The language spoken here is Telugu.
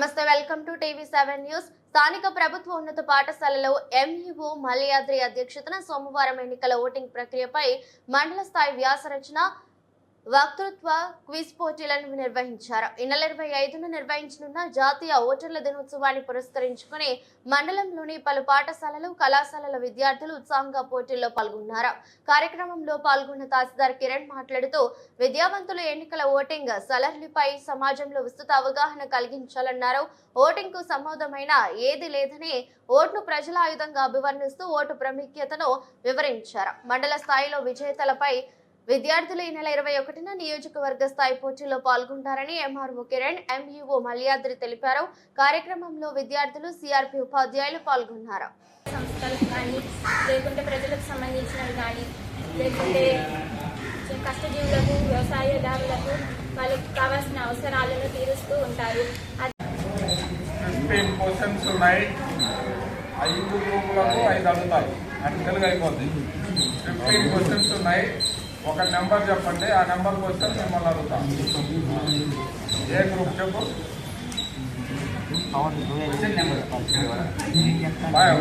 నమస్తే welcome to TV seven news. స్థానిక ప్రభుత్వ ఉన్నత పాఠశాలలో ఎంఈఓ మలయాద్రి అధ్యక్షతన సోమవారం ఎన్నికల ఓటింగ్ ప్రక్రియపై మండల స్థాయి వ్యాస రచన వక్తృత్వ క్విజ్ పోటీలను నిర్వహించారు. ఈ నెల ఇరవై ఐదున నిర్వహించనున్న జాతీయ ఓటర్ల దినోత్సవాన్ని పురస్కరించుకుని మండలంలోని పలు పాఠశాలలు కళాశాలల విద్యార్థులు ఉత్సాహంగా పోటీల్లో పాల్గొన్నారు. కార్యక్రమంలో పాల్గొన్న తహసీల్దార్ కిరణ్ మాట్లాడుతూ విద్యావంతులు ఎన్నికల ఓటింగ్ సలహ్లపై సమాజంలో విస్తృత అవగాహన కలిగించాలన్నారు. ఓటింగ్కు సమోదమైన ఏది లేదని ఓటును ప్రజల ఆయుధంగా అభివర్ణిస్తూ ఓటు ప్రాముఖ్యతను వివరించారు. మండల స్థాయిలో విజేతలపై విద్యార్థులు ఈ నెల ఇరవై ఒకటిన నియోజకవర్గ స్థాయి పోటీలో పాల్గొంటారని ఎంఆర్ఓ కిరణ్ ఎంఈఓ మల్యాద్రి తెలిపారు. కార్యక్రమంలో విద్యార్థులు సిఆర్పి ఉపాధ్యాయులు పాల్గొన్నారు. సంస్థలకు కానీ లేకుంటే ప్రజలకు సంబంధించినవి కానీ లేకుంటే కష్టజీవులకు వ్యవసాయదారులకు వాళ్ళకి కావాల్సిన అవసరాలను తీరుస్తూ ఉంటారు. క్వశ్చన్స్ ఉన్నాయి. ఐదు గ్రూపులకు ఐదు అడుగుతారు. అంకెలుగా అయిపోద్ది. ఫిఫ్టీన్ క్వశ్చన్స్ ఉన్నాయి. ఒక నెంబర్ చెప్పండి ఆ నెంబర్ క్వశ్చన్ మిమ్మల్ని అడుగుతాం. ఏ గ్రూప్ చెప్పు? బాయ్.